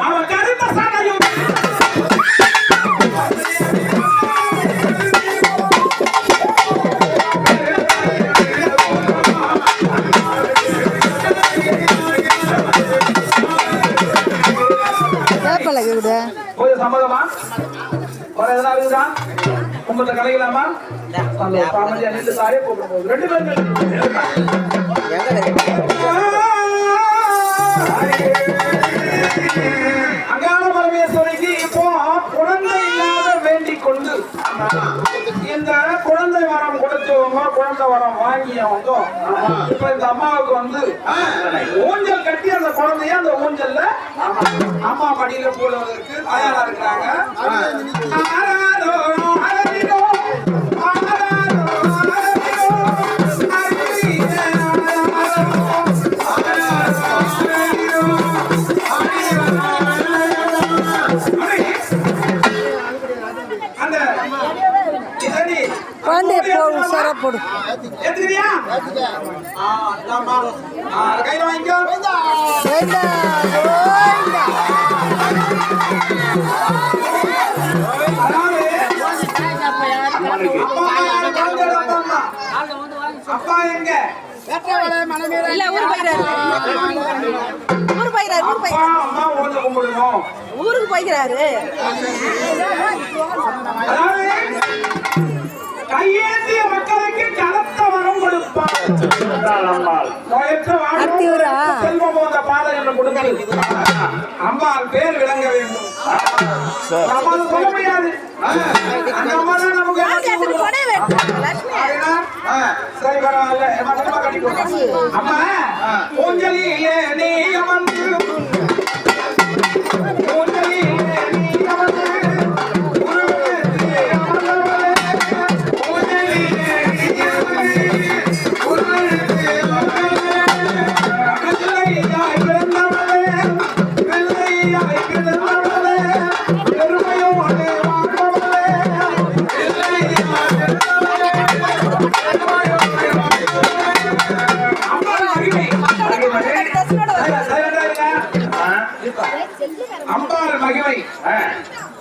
அவன் கருத்த சட்டையும் கொஞ்சம் சம்மதமா ஒரு எதனா இருக்குதா கும்பத்தை கலைக்கலாமா ரெண்டு பேரும் இந்த குழந்தை வரம் கொடுத்தவங்க குழந்தை வரம் வாங்கியவங்க இப்ப இந்த அம்மாவுக்கு வந்து ஊஞ்சல் கட்டி அந்த குழந்தைய அந்த ஊஞ்சல்ல அம்மா மடியில போடுவதற்கு தயாரா இருக்கிறாங்க. போடு. கையில வாங்கிக்கோ. அப்பா எங்க? இல்ல ஊர் போயிறாரு ஊர் ஊருக்கு போய்க்கிறாரு. அதாவது கையேந்திய மக்களுக்கு கலத்த வரம் கொடுப்பார். அத்தியூரா? செல்வம் போன்ற பாதை என்று அம்மாள் பேர் விளங்க வேண்டும். சொல்ல முடியாது. அந்த அம்மா தான் நமக்கு சரி பரவாயில்ல. அம்மா ஊஞ்சலிலே நீ அமர்ந்து அம்பாள் மகிமை.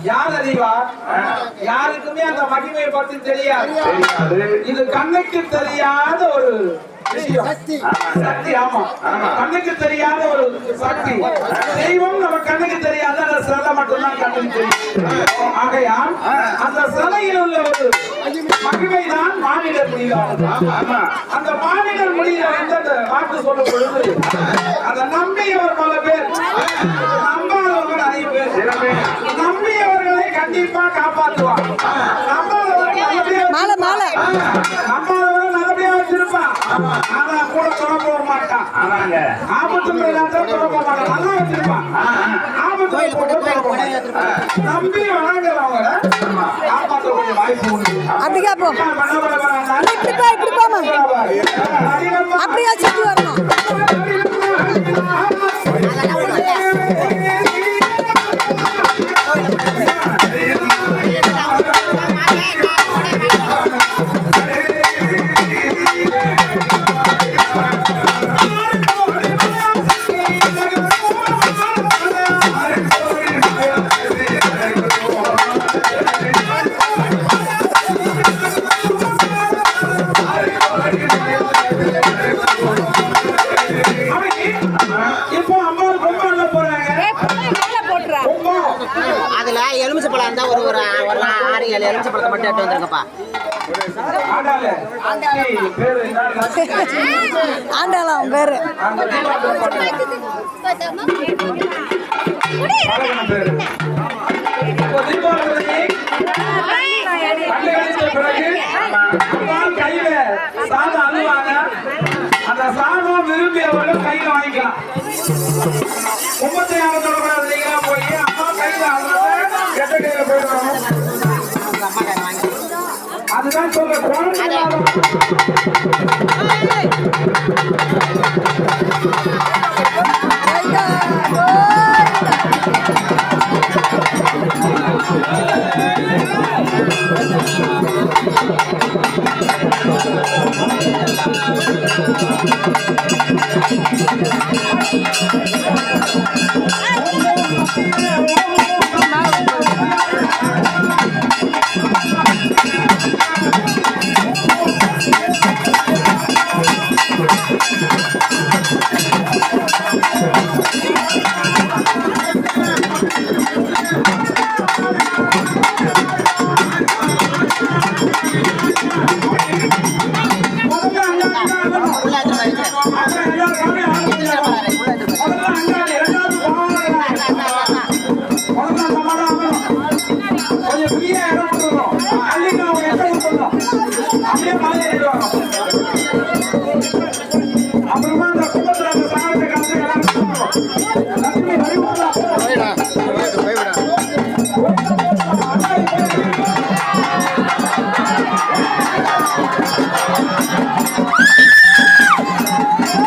யார் அறிவா யாருக்குமே அந்த மகிமையை பத்தி தெரியாது. இது கண்ணுக்கு தெரியாத ஒரு விஷயம். சக்தி. ஆமா. கண்ணுக்கு தெரியாத ஒரு சக்தி. தெய்வம் நம்ம கண்ணுக்கு தெரியாத. அந்த சிலை மட்டும்தான் கண்ணுக்கு தெரியும். ஆகையால் அந்த சிலையில் உள்ள ஒரு மகிமை தான் மாநிலர் முடிவானது அந்த மாநிலர் மொழியில வந்து அந்த வாக்கு சொல்லும் பொழுது அதை நம்பியவர் பல பேர். நல்லபடியா மாலை மாலை. கூட வர மாட்டான். ஆபத்து எல்லாத்தையும் தொடர்பு மாட்டான். நல்லா வச்சிருப்பான் ஆபத்து போட்டு தொடர்பு மாட்டான். நம்பி வணங்குறவங்கள காப்பாற்றக்கூடிய வாய்ப்பு உண்டு. அப்படிக்கா போ பண்ண போறாங்க இப்படி போ இப்படி போமா அப்படியே சுத்தி வரணும். அதுல எலுமிச்சை பழம் இருந்தா ஒரு ஒரு ஒரு ஆறு ஏழு எலுமிச்சை பழத்தை மட்டும் எடுத்து வந்துருங்கப்பா. ஆண்டாளா. அவன் பேரு பேரு. சாதம் விரும்பியவர்கள் கையில வாங்கிக்கலாம். கும்பத்தை யாரும் போய் அம்மா கையில கெட்ட கையில போயிடணும் அதுதான் சொல்ற குழந்தை